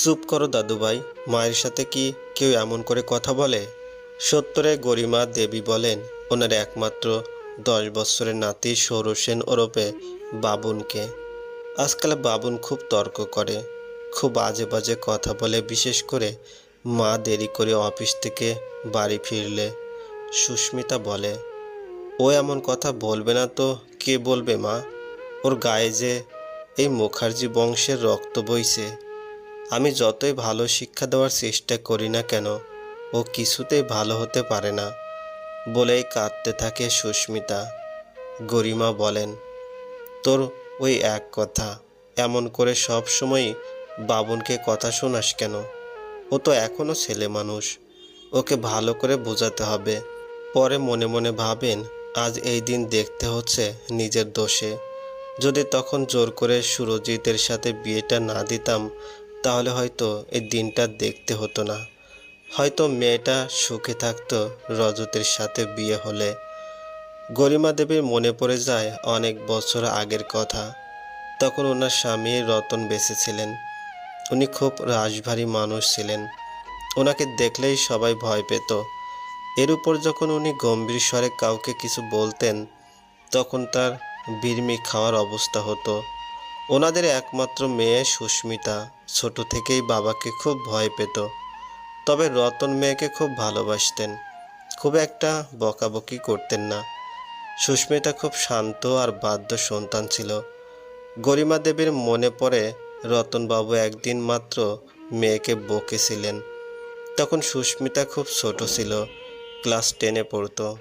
চুপ করো দাদুভাই, মায়ের সাথে কি কেউ এমন করে কথা বলে? সত্তরে গরিমা দেবী বলেন, ওনার একমাত্র দশ বছরের নাতি সৌরসেন ওরফে বাবুনকে। আজকাল বাবুন খুব তর্ক করে, খুব বাজে বাজে কথা বলে, বিশেষ করে মা দেরি করে অফিস থেকে বাড়ি ফিরলে, সুস্মিতা বলে, ও এমন কথা বলবে না তো, কে বলবে মা? ওর গায়ে যে এই মুখার্জি বংশের রক্ত বইছে। আমি যতই ভালো শিক্ষা দেওয়ার চেষ্টা করি না কেন, ও কিছুতেই ভালো হতে পারে না বলেই কাঁদতে থাকে সুস্মিতা। গরিমা বলেন, তোর ওই এক কথা, এমন করে সব সময় বাবুনকে কথা শোনাস কেন? ও তো এখনও ছেলে মানুষ, ওকে ভালো করে বোঝাতে হবে। পরে মনে মনে ভাবেন, আজ এই দিন দেখতে হচ্ছে নিজের দোষে। যদি তখন জোর করে সুরজিতের সাথে বিয়েটা না দিতাম তাহলে হয়তো এই দিনটা দেখতে হতো না। হয়তো মেয়েটা সুখে থাকতো, রজতের সাথে বিয়ে হলে। গরিমা দেবীর মনে পড়ে যায় অনেক বছর আগের কথা। তখন ওনার স্বামী রতন বেঁচে ছিলেন। উনি খুব রাশভারী মানুষ ছিলেন। ওনাকে দেখলেই সবাই ভয় পেত। এর উপর যখন উনি গম্ভীর স্বরে কাউকে কিছু বলতেন, তখন তার বিড়মি খাওয়ার অবস্থা হতো। ওনাদের একমাত্র মেয়ে সুস্মিতা। ছোট থেকেই বাবাকে খুব ভয় পেত। তবে রতন মেয়েকে খুব ভালোবাসতেন। খুব একটা বকাবকি করতেন না। সুস্মিতা খুব শান্ত আর বাধ্য সন্তান ছিল। গরিমা দেবীর মনে পড়ে রতনবাবু একদিন মাত্র মেয়েকে বকেছিলেন। তখন সুস্মিতা খুব ছোট ছিল, ক্লাস টেনে পড়তো।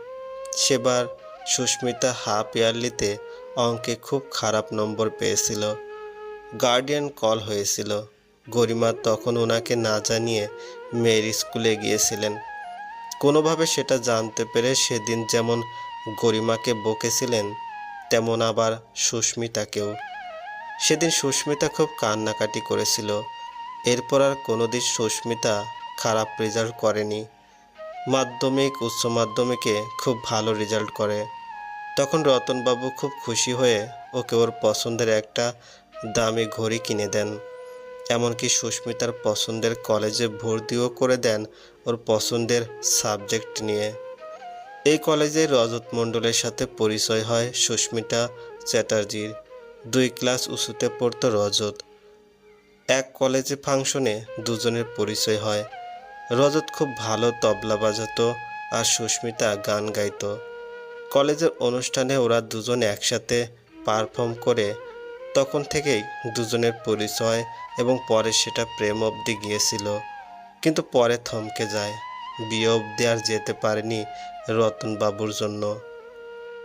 সেবার সুস্মিতা হাফ ইয়ারলিতে অঙ্কে খুব খারাপ নম্বর পেয়েছিল। গার্ডিয়ান কল হয়েছিল। গরিমা তখন ওনাকে না জানিয়ে মেয়ের স্কুলে গিয়েছিলেন। কোনোভাবে সেটা জানতে পেরে সেদিন যেমন গরিমাকে বকেছিলেন, তেমন আবার সুস্মিতাকেও। সেদিন সুস্মিতা খুব কান্নাকাটি করেছিল। এরপর আর কোনোদিন সুস্মিতা খারাপ রেজাল্ট করেনি। মাধ্যমিক, উচ্চ মাধ্যমিকে খুব ভালো রেজাল্ট করে। তখন রতনবাবু খুব খুশি হয়ে ওকে ওর পছন্দের একটা দামি ঘড়ি কিনে দেন। এমনকি সুস্মিতার পছন্দের কলেজে ভর্তিও করে দেন ওর পছন্দের সাবজেক্ট নিয়ে। এই কলেজে রজত মণ্ডলের সাথে পরিচয় হয় সুস্মিতা চ্যাটার্জির। দুই ক্লাস উঁচুতে পড়তো রজত। এক কলেজে ফাংশনে দুজনের পরিচয় হয়। রজত খুব ভালো তবলা বাজাতো আর সুস্মিতা গান গাইতো। কলেজের অনুষ্ঠানে ওরা দুজন একসাথে পারফর্ম করে তখন থেকেই দুজনের পরিচয় এবং পরে সেটা প্রেম অবধি গিয়েছিল। কিন্তু পরে থমকে যায়। বিয়ে অবধি আর যেতে পারেনি রতনবাবুর জন্য।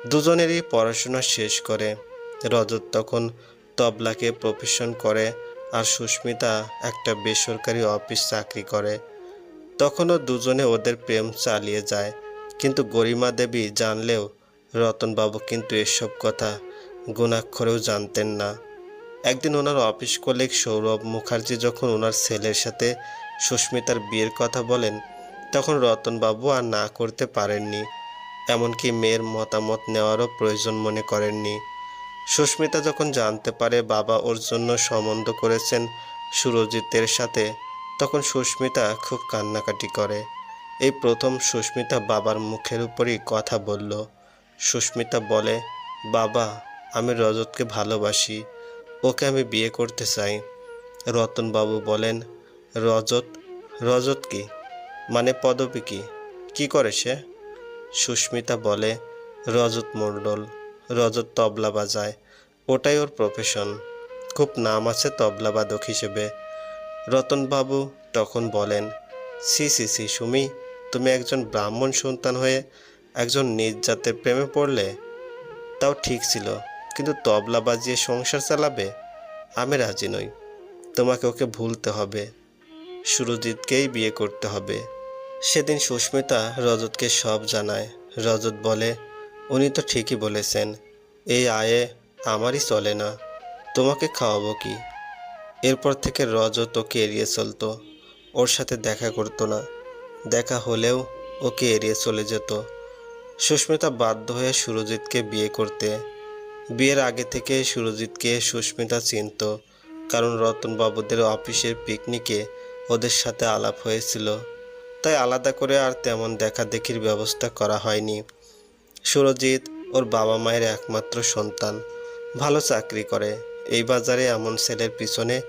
দুজনেরই পড়াশোনা শেষ করে। রজত তখন তবলাকে প্রফেশন করে আর সুস্মিতা একটা বেসরকারি অফিস চাকরি করে। তখনও দুজনে ওদের প্রেম চালিয়ে যায়। কিন্তু গরিমা দেবী জানলেও রতনবাবু কিন্তু এসব কথা গুণাক্ষরেও জানতেন না। একদিন ওনার অফিস কলিগ সৌরভ মুখার্জি যখন ওনার ছেলের সাথে সুস্মিতার বিয়ের কথা বলেন, তখন রতনবাবু আর না করতে পারেননি। এমনকি মেয়ের মতামত নেওয়ারও প্রয়োজন মনে করেননি। সুস্মিতা যখন জানতে পারে বাবা ওর জন্য সম্বন্ধ করেছেন সুরজিতের সাথে, তখন সুস্মিতা খুব কান্নাকাটি করে। এই প্রথম সুস্মিতা বাবার মুখের উপরই কথা বলল। সুস্মিতা বলে, বাবা আমি রজতকে ভালোবাসি, ওকে আমি বিয়ে করতে চাই। রতনবাবু বলেন, রজত? রজত কি? মানে পদবী কি? কি করে সে? সুস্মিতা বলে, রজত মণ্ডল। রজত তবলা বাজায়, ওটাই ওর প্রফেশন খুব নাম আছে তবলা বাদক হিসেবে। রতনবাবু তখন বলেন, সি সি সি, সুমি, তুমি একজন ব্রাহ্মণ সন্তান হয়ে একজন নিজ প্রেমে পড়লে? তাও ঠিক ছিল। কিন্তু তবলা বাজিয়ে সংসার চালাবে? আমি রাজি নই। তোমাকে ওকে ভুলতে হবে। সুরজিৎকেই বিয়ে করতে হবে। সেদিন সুস্মিতা রজতকে সব জানায়। রজত বলে, উনি তো ঠিকই বলেছেন, এই আয়ে আমারই চলে না। তোমাকে খাওয়াবো কি? এরপর থেকে রজত ওকে এড়িয়ে চলতো। ওর সাথে দেখা করতো না। দেখা হলেও ওকে এড়িয়ে চলে যেত। সুস্মিতা বাধ্য হয়ে সুরজিৎকে বিয়ে করতে বিয়ের আগে থেকে সুরজিৎকে সুস্মিতা চিনত, কারণ রতনবাবুদের অফিসের পিকনিকে ওদের সাথে আলাপ হয়েছিল। তাই আলাদা করে আর তেমন দেখা দেখির ব্যবস্থা করা হয়নি। সুরজিৎ ওর বাবা মায়ের একমাত্র সন্তান। ভালো চাকরি করে। এই বাজারে এমন ছেলের পিছনে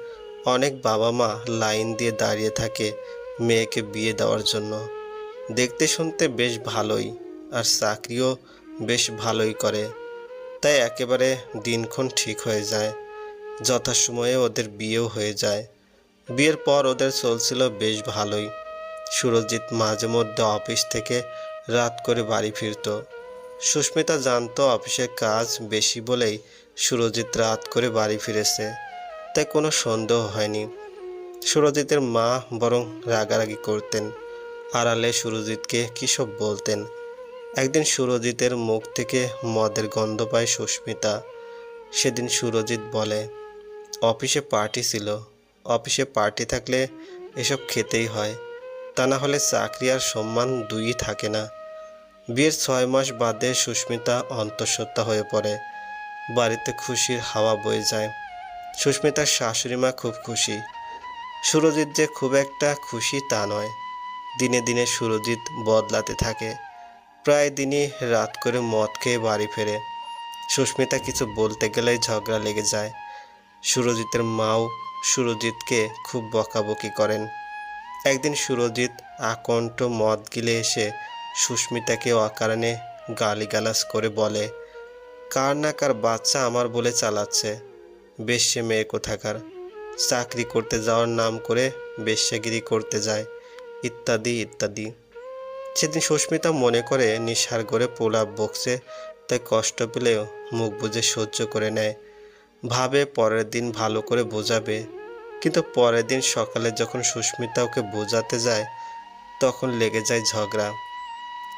অনেক বাবা মা লাইন দিয়ে দাঁড়িয়ে থাকে মেয়েকে বিয়ে দেওয়ার জন্য। দেখতে শুনতে বেশ ভালোই, আর চাকরিও বেশ ভালোই করে। তাই একেবারে দিনক্ষণ ঠিক হয়ে যায়। যথাসময়ে ওদের বিয়েও হয়ে যায়। বিয়ের পর ওদের চলছিল বেশ ভালোই। সুরজিৎ মাঝে মধ্যে অফিস থেকে রাত করে বাড়ি ফিরতো। সুস্মিতা জানতো অফিসের কাজ বেশি বলেই সুরজিৎ রাত করে বাড়ি ফিরেছে। তাই কোনো সন্দেহ হয়নি। সুরজিতের মা বরং রাগারাগি করতেন। আড়ালে সুরজিৎকে কী সব বলতেন। একদিন সুরজিতের মুখ থেকে মদের গন্ধ পায় সুস্মিতা। সেদিন সুরজিৎ বলে, অফিসে পার্টি ছিল। অফিসে পার্টি থাকলে এসব খেতেই হয়। তা না হলে চাকরি আর সম্মান দুইই থাকে না। বিয়ের ছয় মাস বাদে সুস্মিতা অন্তঃসত্ত্বা হয়ে পড়ে। বাড়িতে খুশির হাওয়া বয়ে যায়। সুস্মিতার শাশুড়ি মা খুব খুশি। সুরজিৎ যে খুব একটা খুশি তা নয়। দিনে দিনে সুরজিৎ বদলাতে থাকে। প্রায় দিনই রাত করে মদ খেয়ে বাড়ি ফেরে। সুস্মিতা কিছু বলতে গেলেই ঝগড়া লেগে যায়। সুরজিতের মাও সুরজিৎকে খুব বকাবকি করেন। একদিন সুরজিৎ আকণ্ঠ মদ গিলে এসে সুস্মিতাকে অকারণে গালিগালাজ করে বলে, কার না কার বাচ্চা আমার বলে চালাচ্ছে। বেশ্যে মেয়ে কোথাকার। চাকরি করতে যাওয়ার নাম করে বেশ্যাগিরি করতে যায়। ইত্যাদি ইত্যাদি। সেদিন সুস্মিতা মনে করে নিশার করে পোলাপ বকছে তাই কষ্ট পেলেও মুখ বুজে সহ্য করে নেয়। ভাবে পরের দিন ভালো করে বোঝাবে। কিন্তু পরের দিন সকালে যখন সুস্মিতা ওকে বোঝাতে যায়, তখন লেগে যায় ঝগড়া।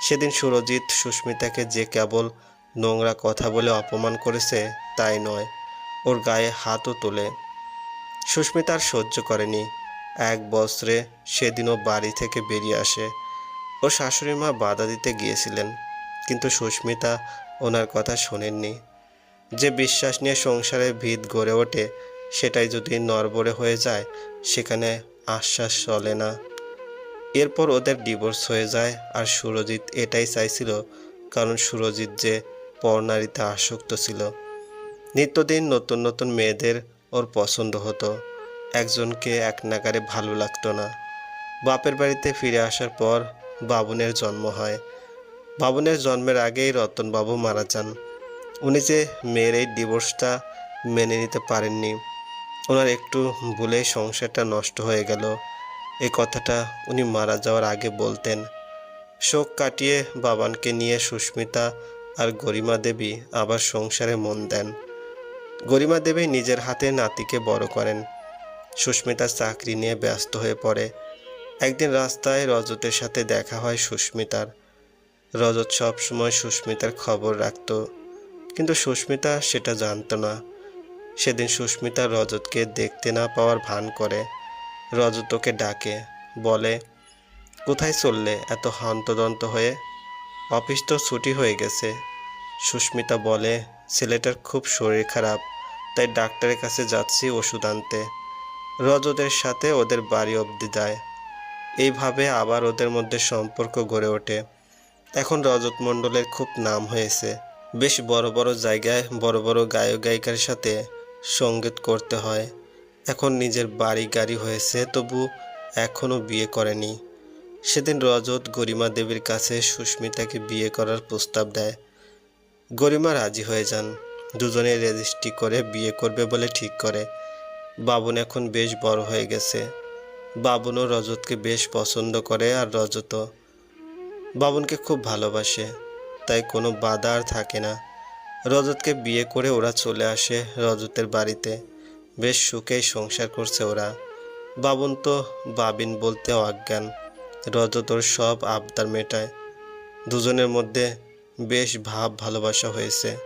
সেদিন সুরজিৎ সুস্মিতাকে যে কেবল নোংরা কথা বলে অপমান করেছে, তাই নয়, ওর গায়ে হাতও তোলে। সুস্মিতা আর সহ্য করেনি। এক বছরে সেদিনও বাড়ি থেকে বেরিয়ে আসে। ও শাশুড়ি মা বাধা দিতে গিয়েছিলেন, কিন্তু সুস্মিতা ওনার কথা শোনেননি। যে বিশ্বাস নিয়ে সংসারে ভিত গড়ে ওঠে, সেটাই যদি নরবরে হয়ে যায়, সেখানে আশ্বাস চলে না। এরপর ওদের ডিভোর্স হয়ে যায়, আর সুরজিৎ এটাই চাইছিল, কারণ সুরজিৎ যে পরনারীতে আসক্ত ছিল। নিত্যদিন নতুন নতুন মেয়েদের ওর পছন্দ হতো। একজনকে এক নাগারে ভালো লাগতো না। বাপের বাড়িতে ফিরে আসার পর বাবুনের জন্ম হয়। বাবুনের জন্মের আগেই রতনবাবু মারা যান। উনি যে মেয়ের এই ডিভোর্সটা মেনে নিতে পারেননি, ওনার একটু ভুলেই সংসারটা নষ্ট হয়ে গেল। এই কথাটা উনি মারা যাওয়ার আগে বলতেন। শোক কাটিয়ে বাবানকে নিয়ে সুস্মিতা আর গরিমা দেবী আবার সংসারে মন দেন। গরিমা দেবী নিজের হাতে নাতিকে বড় করেন। সুস্মিতা চাকরি নিয়ে ব্যস্ত হয়ে পড়ে। একদিন রাস্তায় রজতের সাথে দেখা হয় সুস্মিতার। রজত সবসময় সুস্মিতার খবর রাখত, কিন্তু সুস্মিতা সেটা জানতো না। সেদিন সুস্মিতা রজতকে দেখতে না পাওয়ার ভান করে। রজত ওকে ডাকে, বলে, কোথায় চললে এত হন্তদন্ত হয়ে? অফিস তো ছুটি হয়ে গেছে। সুস্মিতা বলে, ছেলেটার খুব শরীর খারাপ, তাই ডাক্তারের কাছে যাচ্ছি ওষুধ আনতে। রজতের সাথে ওদের বাড়ি অবধি যায়। এইভাবে আবার ওদের মধ্যে সম্পর্ক গড়ে ওঠে। এখন রজত মণ্ডলের খুব নাম হয়েছে। বেশ বড় বড় জায়গায় বড় বড় গায়ক গায়িকার সাথে সংগীত করতে হয়। এখন নিজের বাড়ি গাড়ি হয়েছে, তবু এখনও বিয়ে করেনি। সেদিন রজত গরিমা দেবীর কাছে সুস্মিতাকে বিয়ে করার প্রস্তাব দেয়। গরিমা রাজি হয়ে যান। দুজনে রেজিস্ট্রি করে বিয়ে করবে বলে ঠিক করে। বাবুন এখন বেশ বড় হয়ে গেছে। বাবুনও রজতকে বেশ পছন্দ করে আর রজতও বাবুনকে খুব ভালোবাসে, তাই কোনো বাধা আর থাকে না। রজতকে বিয়ে করে ওরা চলে আসে রজতের বাড়িতে। বেশ সুখেই সংসার করছে ওরা। বাবুন তো বাবিন বলতে অজ্ঞান। রজত ওর সব আবদার মেটায়। দুজনের মধ্যে বেশ ভাব ভালোবাসা হয়েছে।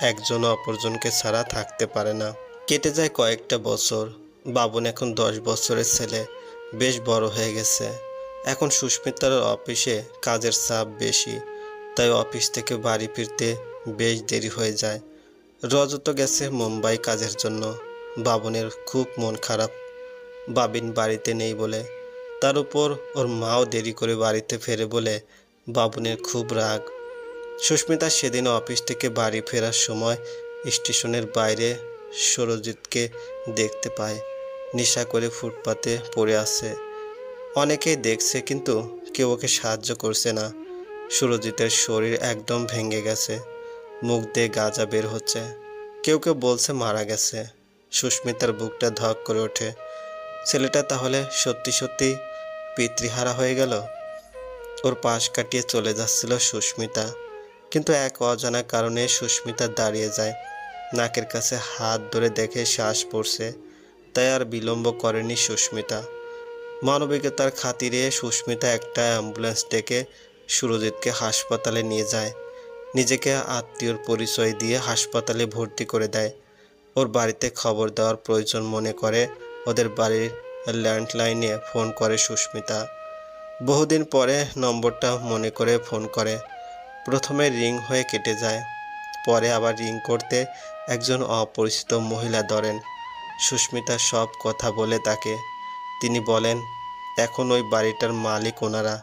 একজন অপরজনকে ছাড়া থাকতে পারে না। কেটে যায় কয়েকটা বছর। বাবুন এখন দশ বছরের ছেলে, বেশ বড় হয়ে গেছে। এখন সুস্মিতার অফিসে কাজের চাপ বেশি, তাই অফিস থেকে বাড়ি ফিরতে বেশ দেরি হয়ে যায়। রজত গেছে মুম্বাই কাজের জন্য। বাবনের খুব মন খারাপ। বাবিন বাড়িতে নেই বলে, তার উপর ওর মাও দেরি করে বাড়িতে ফেরে বলে বাবনের খুব রাগ। সুস্মিতা সেদিন অফিস থেকে বাড়ি ফেরার সময় স্টেশনের বাইরে সুরজিৎকে দেখতে পায়। নেশা করে ফুটপাতে পড়ে আছে। অনেকেই দেখছে কিন্তু কেউ ওকে সাহায্য করছে না। সুরজিতের শরীর একদম ভেঙে গেছে। মুখ দিয়ে গাঁজা বের হচ্ছে। কেউ কেউ বলছে মারা গেছে। সুস্মিতার বুকটা ধক করে ওঠে। ছেলেটা তাহলে সত্যি সত্যি পিতৃহারা হয়ে গেল? ওর পাশ কাটিয়ে চলে যাচ্ছিল সুস্মিতা। কিন্তু এক অজানা কারণে সুস্মিতা দাঁড়িয়ে যায়। নাকের কাছে হাত ধরে দেখে শ্বাস পড়ছে। তাই আর বিলম্ব করেনি সুস্মিতা। মানবিকতার খাতিরে সুস্মিতা একটা অ্যাম্বুলেন্স ডেকে সুরজিৎকে হাসপাতালে নিয়ে যায়। নিজেকে আত্মীয়র পরিচয় দিয়ে হাসপাতালে ভর্তি করে দেয়। ওর বাড়িতে খবর দেওয়ার প্রয়োজন মনে করে ওদের বাড়ির ল্যান্ডলাইনে ফোন করে সুস্মিতা। বহুদিন পরে নম্বরটা মনে করে ফোন করে। প্রথমে রিং হয়ে কেটে যায়, পরে আবার রিং করতে একজন অপরিচিত মহিলা ধরেন। সুস্মিতা সব কথা বলে তাকে। তিনি বলেন, এখন ওই বাড়িটার মালিক ওনারা।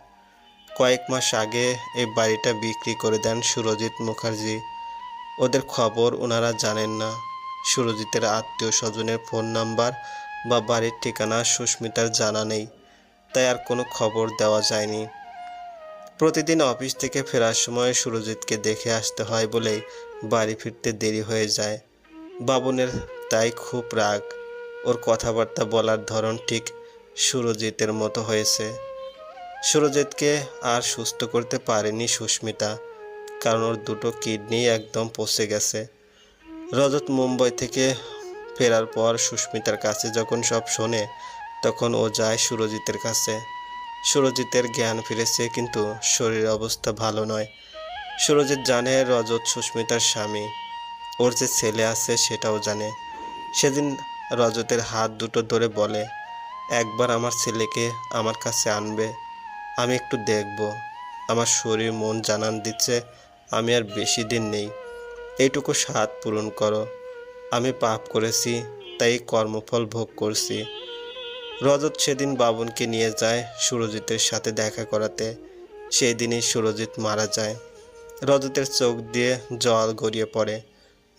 কয়েক মাস আগে এই বাড়িটা বিক্রি করে দেন সুরজিৎ মুখার্জি। ওদের খবর ওনারা জানেন না। সুরজিতের আত্মীয় স্বজনের ফোন নাম্বার বা বাড়ির ঠিকানা সুস্মিতার জানা নেই। তাই আর কোনো খবর দেওয়া যায়নি। প্রতিদিন অফিস থেকে ফেরার সময় সুরজিৎকে দেখে আসতে হয় বলেই বাড়ি ফিরতে দেরি হয়ে যায়। বাবনের তাই খুব রাগ। ওর কথাবার্তা বলার ধরন ঠিক সুরজিতের মতো হয়েছে। সুরজিৎকে আর সুস্থ করতে পারেনি সুস্মিতা, কারণ ওর দুটো কিডনি একদম পচে গেছে। রজত মুম্বাই থেকে ফেরার পর সুস্মিতার কাছে যখন সব শোনে, তখন ও যায় সুরজিতের কাছে। সুরজিতের জ্ঞান ফিরেছে, কিন্তু শরীর অবস্থা ভালো নয়। সুরজিৎ জানে রজত সুস্মিতার স্বামী। ওর যে ছেলে আছে সেটাও জানে। সেদিন রজতের হাত দুটো ধরে বলে, একবার আমার ছেলেকে আমার কাছে আনবে, আমি একটু দেখব। আমার শরীর মন জানান দিচ্ছে, আমি আর বেশি দিন নেই। এইটুকু স্বাদ পূরণ করো। আমি পাপ করেছি, তাই কর্মফল ভোগ করছি। রজত সেদিন বাবনকে নিয়ে যায় সুরজিতের সাথে দেখা করাতে। সেই দিনই সুরজিৎ মারা যায়। রজতের চোখ দিয়ে জল গড়িয়ে পড়ে।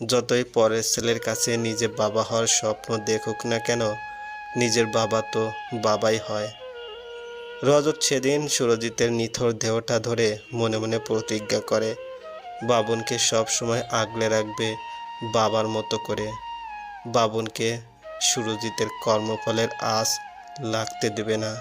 যতই পরের ছেলের কাছে নিজে বাবা হওয়ার স্বপ্ন দেখুক না কেন, নিজের বাবা তো বাবাই হয়। রজত সেদিন সুরজিতের নিথর দেহটা ধরে মনে মনে প্রতিজ্ঞা করে, বাবনকে সব সময় আগলে রাখবে বাবার মতো করে। বাবনকে সুরজিতের কর্মফলের আশ লাগতে দেবে না।